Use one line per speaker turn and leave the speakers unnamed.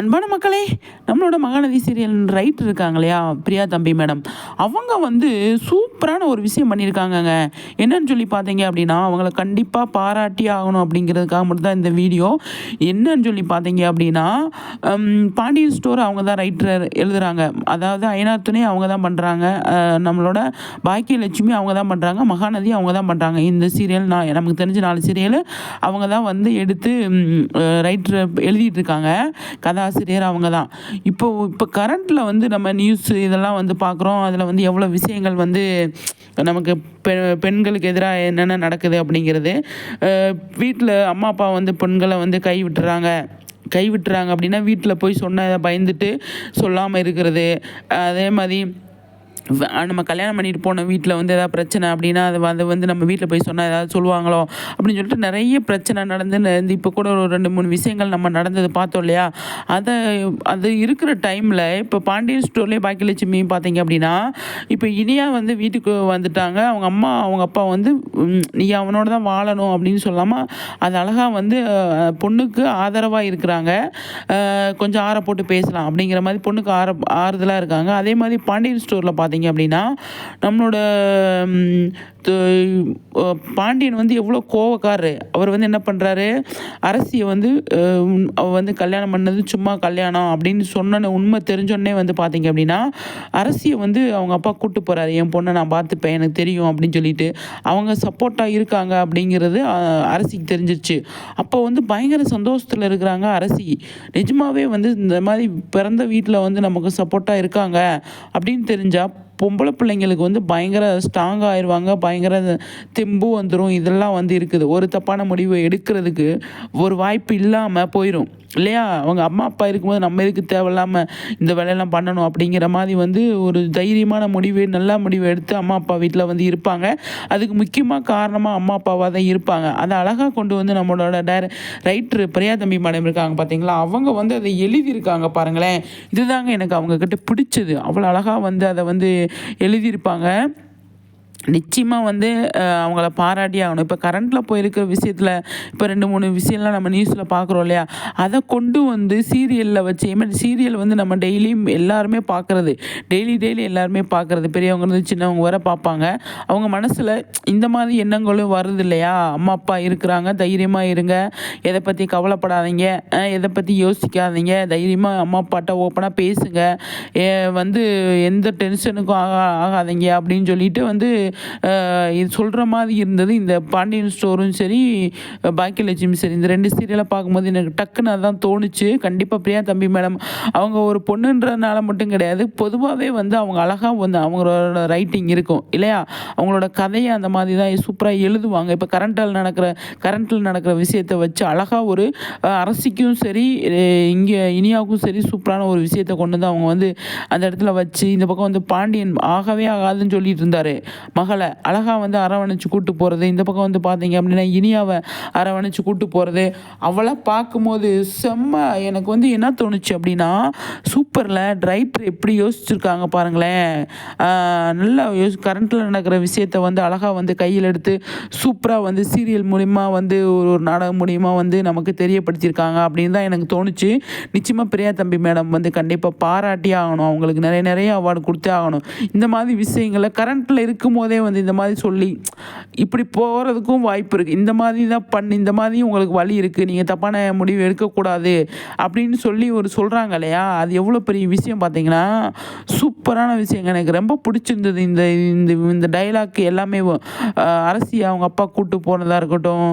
அன்பான மக்களே நம்மளோட மகாநதி சீரியல் ரைட் இருக்காங்க இல்லையா பிரியா தம்பி மேடம் அவங்க வந்து சூப்பரான ஒரு விஷயம் பண்ணியிருக்காங்கங்க. என்னன்னு சொல்லி பார்த்தீங்க அப்படின்னா அவங்கள கண்டிப்பாக பாராட்டி ஆகணும் அப்படிங்கிறதுக்காக மட்டும் தான் இந்த வீடியோ என்னன்னு சொல்லி பார்த்தீங்க அப்படின்னா பாண்டியன் ஸ்டோர் அவங்க தான் ரைட்டர் எழுதுகிறாங்க அதாவது ஐநார் துணை அவங்க தான் பண்ணுறாங்க நம்மளோட பாக்கியலட்சுமி அவங்க தான் பண்ணுறாங்க மகாநதி அவங்க தான் பண்ணுறாங்க இந்த சீரியல் நான் நமக்கு தெரிஞ்ச நாலு சீரியல் அவங்க தான் வந்து எடுத்து ரைட்டர் எழுதிட்டு இருக்காங்க. கதா ஆசிரியர் அவங்க தான் இப்போ இப்போ கரண்ட்டில் வந்து நம்ம நியூஸ் இதெல்லாம் வந்து பார்க்குறோம். அதில் வந்து எவ்வளோ விஷயங்கள் வந்து நமக்கு பெ பெண்களுக்கு எதிராக என்னென்ன நடக்குது அப்படிங்கிறது. வீட்டில் அம்மா அப்பா வந்து பெண்களை வந்து கை விட்டுறாங்க. கை விட்டுறாங்க அப்படின்னா வீட்டில் போய் சொன்ன பயந்துட்டு சொல்லாமல் இருக்கிறது. அதே மாதிரி நம்ம கல்யாணம் பண்ணிட்டு போன வீட்டில் வந்து எதாவது பிரச்சனை அப்படின்னா அது வந்து வந்து நம்ம வீட்டில் போய் சொன்னால் ஏதாவது சொல்லுவாங்களோ அப்படின்னு சொல்லிட்டு நிறைய பிரச்சனை நடந்து இந்த இப்போ கூட ஒரு ரெண்டு மூணு விஷயங்கள் நம்ம நடந்தது பார்த்தோம் இல்லையா? அதை அது இருக்கிற டைமில் இப்போ பாண்டியன் ஸ்டோர்லேயே பாக்கியலட்சுமி பார்த்தீங்க அப்படின்னா இப்போ இனியா வந்து வீட்டுக்கு வந்துட்டாங்க. அவங்க அம்மா அவங்க அப்பா வந்து நீ அவனோட தான் வாழணும் அப்படின்னு சொல்லாமல் அது அழகாக வந்து பொண்ணுக்கு ஆதரவாக இருக்கிறாங்க. கொஞ்சம் ஆற போட்டு பேசலாம் அப்படிங்கிற மாதிரி பொண்ணுக்கு ஆற ஆறுதலாக இருக்காங்க. அதே மாதிரி பாண்டியன் ஸ்டோரில் பார்த்தீங்க அப்படின்னா நம்மளோட பாண்டியன் வந்து எவ்வளோ கோவக்காரரு. அவர் வந்து என்ன பண்ணுறாரு அரசியை வந்து உன்- வந்து கல்யாணம் பண்ணது சும்மா கல்யாணம் அப்படின்னு சொன்ன உண்மை தெரிஞ்சோடனே வந்து பார்த்தீங்க அப்படின்னா அரசியை வந்து அவங்க அப்பா கூப்பிட்டு போகிறாரு என் பொண்ணை நான் பார்த்துப்பேன் எனக்கு தெரியும் அப்படின்னு சொல்லிட்டு அவங்க சப்போர்ட்டாக இருக்காங்க அப்படிங்கிறது அரசிக்கு தெரிஞ்சிருச்சு. அப்போ வந்து பயங்கர சந்தோஷத்தில் இருக்கிறாங்க அரசி. நிஜமாவே வந்து இந்த மாதிரி பிறந்த வீட்டில் வந்து நமக்கு சப்போர்ட்டாக இருக்காங்க அப்படின்னு தெரிஞ்சால் பொம்பளை பிள்ளைங்களுக்கு வந்து பயங்கர ஸ்ட்ராங் ஆயிடுவாங்க பயங்கர தெம்பு வந்துடும் இதெல்லாம் வந்து இருக்குது. ஒரு தப்பான முடிவை எடுக்கிறதுக்கு ஒரு வாய்ப்பு இல்லாமல் போயிடும் இல்லையா? அவங்க அம்மா அப்பா இருக்கும்போது நம்ம எதுக்கு தேவையில்லாமல் இந்த வேலையெல்லாம் பண்ணணும் அப்படிங்கிற மாதிரி வந்து ஒரு தைரியமான முடிவு நல்ல முடிவு எடுத்து அம்மா அப்பா வீட்டில் வந்து இருப்பாங்க. அதுக்கு முக்கியமாக காரணமாக அம்மா அப்பாவாக தான் இருப்பாங்க. அதை அழகாக கொண்டு வந்து நம்மளோட டேர ரைட்ரு பிரியா தம்பி மேடம் இருக்காங்க பார்த்தீங்களா அவங்க வந்து அதை எழுதியிருக்காங்க பாருங்களேன். இதுதாங்க எனக்கு அவங்கக்கிட்ட பிடிச்சது. அவ்வளோ அழகாக வந்து அதை வந்து எழுதியிருப்பாங்க. நிச்சயமாக வந்து அவங்கள பாராட்டி ஆகணும். இப்போ கரண்ட்டில் போயிருக்கிற விஷயத்தில் இப்போ ரெண்டு மூணு விஷயம்லாம் நம்ம நியூஸில் பார்க்குறோம் இல்லையா? அதை கொண்டு வந்து சீரியலில் வச்சு ஏமாரி சீரியல் வந்து நம்ம டெய்லியும் எல்லாருமே பார்க்குறது டெய்லி டெய்லி எல்லாருமே பார்க்குறது பெரியவங்க இருந்து சின்னவங்க வர பார்ப்பாங்க அவங்க மனசில் இந்த மாதிரி எண்ணங்களும் வருது இல்லையா? அம்மா அப்பா இருக்கிறாங்க தைரியமாக இருங்க. எதை பற்றி கவலைப்படாதீங்க. எதை பற்றி யோசிக்காதீங்க. தைரியமாக அம்மா அப்பாட்ட ஓப்பனாக பேசுங்க. ஏ, வந்து எந்த டென்ஷனுக்கும் ஆகா ஆகாதீங்க அப்படின்னு சொல்லிட்டு வந்து இது சொல்கிற மாதிரி இருந்தது. இந்த பாண்டியன் ஸ்டோரும் சரி பாக்கியலட்சுமி சரி இந்த ரெண்டு சீரியலை பார்க்கும்போது எனக்கு டக்குன்னு அதான் தோணுச்சு. கண்டிப்பாக பிரியா தம்பி மேடம் அவங்க ஒரு பொண்ணுன்றதுனால மட்டும் கிடையாது. பொதுவாகவே வந்து அவங்க அழகாக வந்து அவங்களோட ரைட்டிங் இருக்கும் இல்லையா? அவங்களோட கதையை அந்த மாதிரி தான் சூப்பராக எழுதுவாங்க. இப்போ கரண்ட்டில் நடக்கிற கரண்ட்டில் நடக்கிற விஷயத்தை வச்சு அழகாக ஒரு அரசிக்கும் சரி இங்கே இனியாவுக்கும் சரி சூப்பரான ஒரு விஷயத்தை கொண்டு வந்து அவங்க வந்து அந்த இடத்துல வச்சு இந்த பக்கம் வந்து பாண்டியன் ஆகவே ஆகாதுன்னு சொல்லிட்டு இருந்தார். மகளை அழகாக வந்து அரவணைச்சு கூட்டு போகிறது இந்த பக்கம் வந்து பார்த்தீங்க அப்படின்னா இனியாவை அரவணைச்சு கூட்டு போகிறது அவளை பார்க்கும்போது செம்ம எனக்கு வந்து என்ன தோணுச்சு அப்படின்னா சூப்பரில் ரைட்டர் எப்படி யோசிச்சிருக்காங்க பாருங்களேன். நல்லா யோசி கரண்ட்டில் நடக்கிற விஷயத்த வந்து அழகாக வந்து கையில் எடுத்து சூப்பராக வந்து சீரியல் மூலிமா வந்து ஒரு ஒரு நாடகம் மூலிமா வந்து நமக்கு தெரியப்படுத்தியிருக்காங்க அப்படின்னு தான் எனக்கு தோணுச்சு. நிச்சயமாக பிரியா தம்பி மேடம் வந்து கண்டிப்பாக பாராட்டி ஆகணும். அவங்களுக்கு நிறைய நிறைய அவார்டு கொடுத்தே ஆகணும். இந்த மாதிரி விஷயங்களை கரண்ட்டில் இருக்கும்போது வந்து இந்த மாதிரி சொல்லி இப்படி போகிறதுக்கும் வாய்ப்பு இருக்குது இந்த மாதிரி தான் பண்ணி இந்த மாதிரி உங்களுக்கு வழி இருக்குது நீங்கள் தப்பான முடிவு எடுக்கக்கூடாது அப்படின்னு சொல்லி ஒரு சொல்கிறாங்க இல்லையா? அது எவ்வளோ பெரிய விஷயம் பார்த்தீங்கன்னா சூப்பரான விஷயங்க. எனக்கு ரொம்ப பிடிச்சிருந்தது இந்த இந்த இந்த டைலாக் எல்லாமே அஹ், அரசி அவங்க அப்பா கூப்பிட்டு போனதாக இருக்கட்டும்